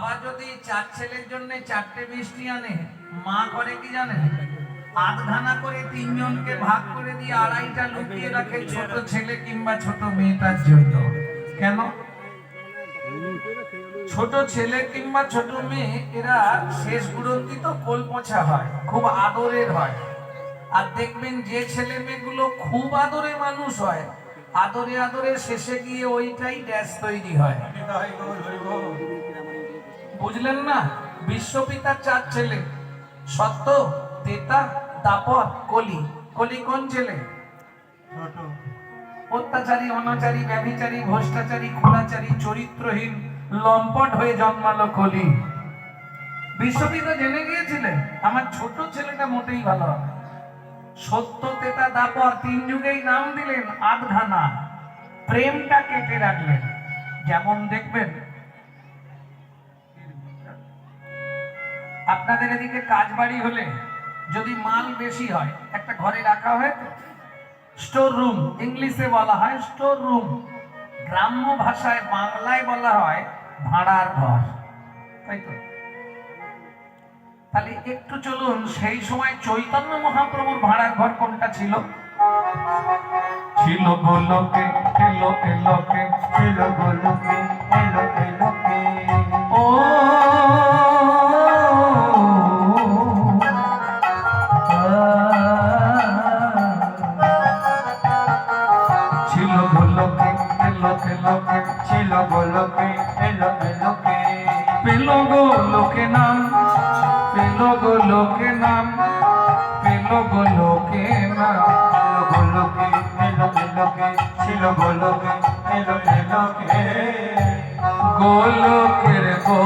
বাবা যদি চার ছেলের জন্য চারটে মিষ্টি আনে, মা করে কি জানে? আধখানা করে তিনজনকে ভাগ করে দিয়ে আড়াইটা লুকিয়ে রাখে ছোট ছেলে কিংবা ছোট মেয়েটার জন্য। কেন? ছোট ছেলে কিংবা ছোট মেয়ে, এরা শেষ গুরন্তি তো কোল পোছা হয়, খুব আদরের হয়। আর দেখবেন যে ছেলে মেয়েগুলো খুব আদরে মানুষ হয়, আদরে আদরে শেষে গিয়ে ওইটাই ড্যাশ তৈরি হয়। বুঝলেন না? বিশ্বপিতার চার ছেলে। সত্য তেতা তাপর কলি। কলি কোন ছেলে? অত্যাচারী অনাচারী ব্যভিচারী ভ্রষ্টাচারী খুলাচারী চরিত্রহীন লম্পট হয়ে জন্মালো কলি। বিশ্বপিতা জেনে গিয়েছিলেন আমার ছোট ছেলেটা মোটেই ভালো হবে সত্য তেতা দাপর তিন যুগেই নাম দিলেন আধঘানা। প্রেমটা কেটে রাখলেন। যেমন দেখবেন আপনাদের এদিকে কাজ বাড়ি হলে যদি মাল বেশি হয়, একটা ঘরে রাখা হয় স্টোর রুম ইংলিশে বলা হয় স্টোর রুম গ্রাম্য ভাষায় বাংলায় বলা হয় ভাড়ার ঘর। তাই তো? তাহলে একটু চলুন, সেই সময় চৈতন্য মহাপ্রভুর ভাড়ার ঘর কোনটা ছিল? ছিল গোলকে লোকে লোকে ছিল গোলকে। ছিল গোলকে এলো লোকে ছিল গোলকে এলো এলোকে পেল গো লোকে নাম পেল গো লোকে নাম পেল গো লোকে নাম। গোলকে এলো এলোকে ছিল গোলকে এলো গো